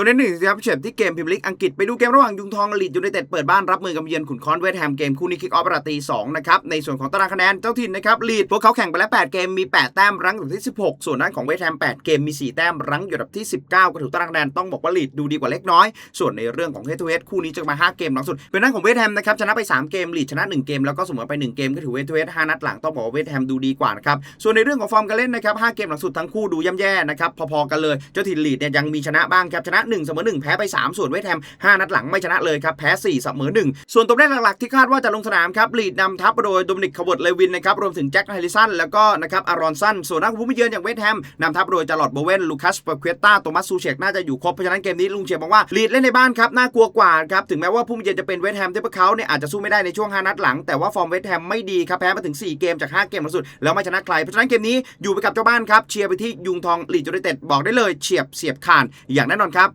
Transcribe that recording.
ตัวนี้หนึ่งครับเฉบที่เกมพิมลิกอังกฤษไปดูเกมระหว่างยุงทองลีดยูไนเต็ดเปิดบ้านรับมือกับเยือนขุนคอนเวสต์แฮมเกมคู่นี้คิกออฟประตี2นะครับในส่วนของตารางคะแนนเจ้าถิ่นนะครับลีดพวกเขาแข่งไปแล้ว 8 เกมมี 8 แต้มรั้งอยู่ที่ 16 ส่วนด้านของเวสต์แฮม8 เกมมี 4 แต้มรั้งอยู่อันดับที่ 19ก็ถือตารางคะแนนต้องบอกว่าลีดดูดีกว่าเล็กน้อย ส่วนในเรื่องของเฮดทูเฮดคู่นี้จะมา 5 เกมหลังสุดเป็นด้านของเวสต์แฮมนะครับชนะไป 3 เกมลีดชนะ 1 เกมแล้วก็เสมอไป 1 เกมก็ถือเวสต์เฮด5นัดหลังต้องบอกว่าเวสต์แฮมดูดีกว่านะครับส่วนในเรื่องของฟอร์มการเล่นนะครับ5เกมหลังสุดทั้งคู่ดูย่ำแย่นะครับพอๆกันเลยเจ้าถิ่นลีดเนี่ยยังมีชนะบ้างครับชนะ1เสมอ1แพ้ไป3ส่วนเวสต์แฮม5นัดหลังไม่ชนะเลยครับแพ้4เสมอ1ส่วนตัวเลขหลักๆที่คาดว่าจะลงสนามครับลีดนำทัพโดยโดมินิกคาร์บอตเลวินนะครับรวมถึงแจ็คไฮริสันแล้วก็นะครับอารอนสันส่วนนักผู้มิเยือนอย่างเวสต์แฮมนำทัพโดยจาร์ลอตโบเวนลูคัสเปอร์เควตตาโตมัสซูเชกน่าจะอยู่ครบเพราะฉะนั้นเกมนี้ลุงเชียร์บอกว่าลีดเล่นในบ้านครับน่ากลัวกว่าครับถึงแม้ว่าผู้มิเยือนจะเป็นเวสต์แฮมที่พวกเขาเนี่ยอาจจะสู้ไม่ได้ในช่วง5นัดหลังแต่ว่าฟอร์มเวสต์แฮมไม่ดีครับแพ้มาถึง 4 เกมจาก 5 เกมล่าสุด แล้วไม่ชนะใครเพราะฉะนั้นเกมนี้อยู่ไปกับเจ้าบ้านครับเชียร์ไปที่ยุงทองลีดยูไนเต็ดบอกได้เลยเฉียบเสียบขาดอย่างแน่นอนครับ